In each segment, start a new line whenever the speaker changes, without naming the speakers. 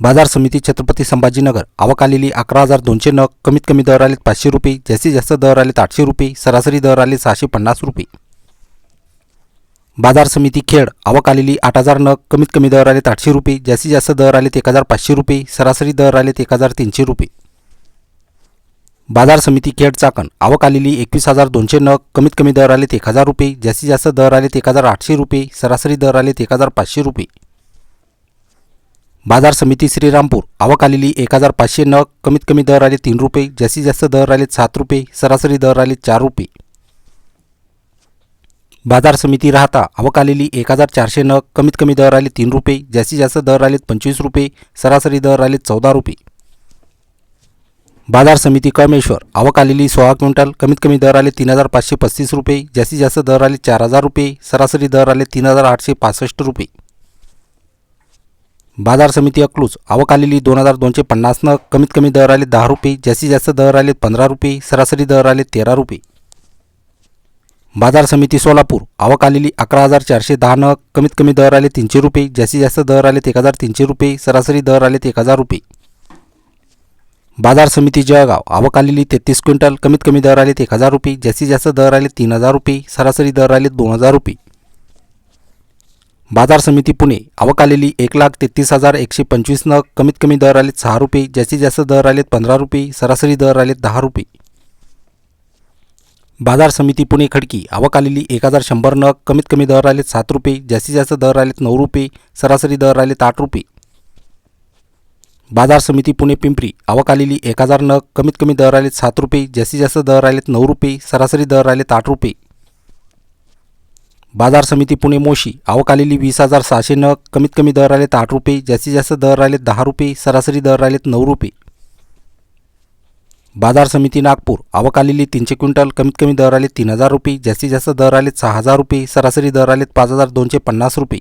बाजार समिती छत्रपती संभाजीनगर. आवक आलेली अकरा हजार दोनशे नग कमीत कमी दर आलेत पाचशे रुपये जास्तीत जास्त दर आलेत आठशे रुपये सरासरी दर आले सहाशे पन्नास रुपये. बाजार समिती खेड आवक आलेली आठ हजार नग कमीत कमी दर आलेत आठशे रुपये जास्तीत जास्त दर आलेत एक हजार पाचशे रुपये सरासरी दर आलेत एक हजार तीनशे रुपये. बाजार समिती खेड चाकण आवक आलेली एकवीस हजार दोनशे नग कमीत कमी दर आलेत एक हजार रुपये जास्तीत जास्त दर आलेत एक हजार आठशे रुपये सरासरी दर आलेत एक हजार पाचशे रुपये. बाजार समिती श्रीरामपूर. आवक आलेली एक हजार पाचशे नग कमीत कमी दर आले तीन रुपये. जास्तीत जास्त दर आलेत सात रुपये. सरासरी दर आले चार रुपये. बाजार समिती राहता आवक आलेली एक हजार चारशे नग कमीत कमी दर आले तीन रुपये. जास्तीत जास्त दर आलेत पंचवीस रुपये. सरासरी दर आलेत चौदा रुपये. बाजार समिती कळमेश्वर. आवक आलेली सोळा क्विंटल कमीत कमी दर आले तीन हजार पाचशे पस्तीस रुपये. जास्तीत जास्त दर आले चार हजार रुपये. सरासरी दर आले तीन हजार आठशे पासष्ट रुपये. बाजार समिती अकलूज. आवक आलेली दोन हजार दोनशे पन्नास नग कमीत कमी दर आले दहा रुपये. जास्तीत जास्त दर आले पंधरा रुपये. सरासरी दर आले तेरा रुपये. बाजार समिती सोलापूर. आवक आलेली अकरा हजार चारशे दहा नग कमीत कमी दर आले तीनशे रुपये. जास्तीत जास्त दर आले एक हजार तीनशे रुपये. सरासरी दर आलेत एक हजार रुपये. बाजार समिती जळगाव. आवक आलेली तेहतीस क्विंटल कमीत कमी दर आलेत एक हजार रुपये. जास्तीत जास्त दर आले तीन हजार रुपये. सरासरी दर आले दोन हजार रुपये. बाजार समिती पुणे अवकालेली एक लाख तेहतीस हजार एकशे पंचवीस नग कमीत कमी दर आलेत सहा रुपये जास्तीत जास्त दर आलेत पंधरा रुपये सरासरी दर आलेत दहा रुपये. बाजार समिती पुणे खडकी आवक आलेली एक हजार शंभर नग कमीत कमी दर आलेत सात रुपये जास्तीत जास्त दर आलेत नऊ रुपये सरासरी दर आलेत आठ रुपये. बाजार समिती पुणे पिंपरी आवक आलेली एक हजार नग कमीत कमी दर आलेत सात रुपये जास्तीत जास्त दर आलेत नऊ रुपये सरासरी दर आलेत आठ रुपये. बाजार समिती पुणे मोशी आवक आलेली वीस हजार सहाशे नग कमीत कमी दर आलेत आठ रुपये जास्तीत जास्त दर आलेत दहा रुपये सरासरी दर आलेत नऊ रुपये. बाजार समिती नागपूर आवक आलेली तीनशे क्विंटल कमीत कमी दर आले तीन हजार रुपये जास्तीत जास्त दर आलेत सहा हजार रुपये सरासरी दर आलेत पाच हजार दोनशे पन्नास रुपये.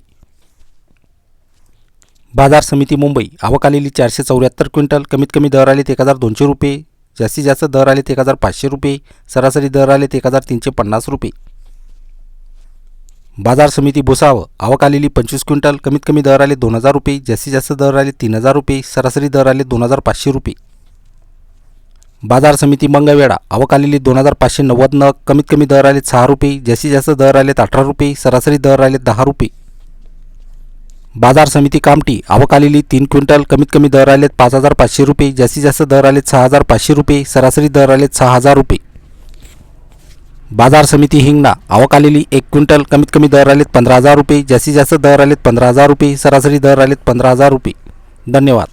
बाजार समिती मुंबई आवक आलेली चारशे चौऱ्याहत्तर क्विंटल कमीत कमी दर आलेत एक हजार दोनशे रुपये जास्तीत जास्त दर आलेत एक हजार पाचशे रुपये सरासरी दर आलेत एक हजार तीनशे पन्नास रुपये. बाजार समिती भुसावळ आवक आलेली पंचवीस क्विंटल कमीत कमी दर आले दोन हजार रुपये जास्तीत जास्त दर आले तीन हजार रुपये सरासरी दर आले दोन हजार पाचशे रुपये. बाजार समिती मंगळवेढा आवक आलेली दोन हजार पाचशे नव्वद नग कमीत कमी दर आले सहा रुपये जास्तीत जास्त दर आलेत अठरा रुपये सरासरी दर आले दहा रुपये. बाजार समिती कामटी आवक आलेली तीन क्विंटल कमीत कमी दर आलेत पाच हजार पाचशे रुपये जास्तीत जास्त दर आलेत सहा हजार पाचशे रुपये सरासरी दर आलेत सहा हजार रुपये. बाजार समिती हिंगणा. आवक आलेली एक क्विंटल. कमीत कमी दर आलेत पंधरा हजार रुपये. जास्तीत जास्त दर आलेत पंधरा हजार रुपये. सरासरी दर आलेत पंधरा हजार रुपये. धन्यवाद.